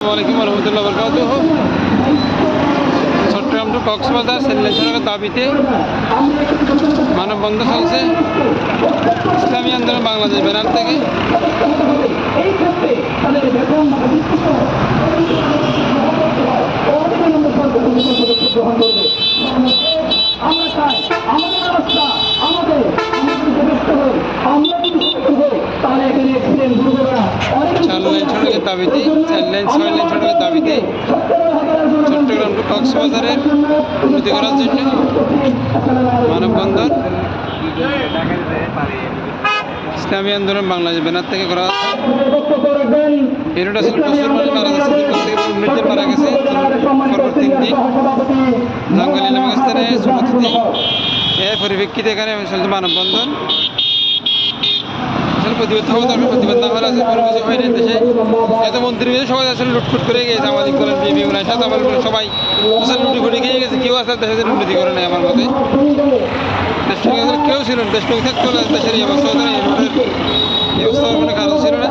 আসসালামাইকুম রহমতুল্লাহ বরকাত চট্টগ্রাম টু কক্সবাজার সড়কের দাবিতে মানববন্ধন চলছে। ইসলামী আন্দোলন বাংলাদেশ ব্যানার থেকে। চার লাইন সড়কের দাবিতে চার লাইন ছয় লাইন সড়কের দাবিতে চট্টগ্রাম টু কক্সবাজারের উন্নতি করার জন্য মানববন্ধন ইসলামী আন্দোলন বাংলাদেশ ব্যানার থেকে করা রোড আসলে প্রচুর মানুষ মারা গেছে প্রত্যেকে উন্নতি মারা গেছে। পরপর তিন দিন জঙ্গলি নামক স্থানে এর পরিপ্রেক্ষিতে এখানে মানববন্ধন প্রতিবাদ হলে কোনো কিছু হয় দেশে। এত মন্ত্রী সবাই আসলে লুটফুট করে গেছে, আমাদের বিবি উনার সাথে আমার সবাই আসলে লুটি ফুটি গেছে, কেউ আসলে দেশের উন্নতি করে নাই আমার মতে। দেশপ্রেমিক কেউ ছিল না, দেশপ্রেমিক থাকতে এই অবস্থা হতো না এই কোনো কারণ ছিল না।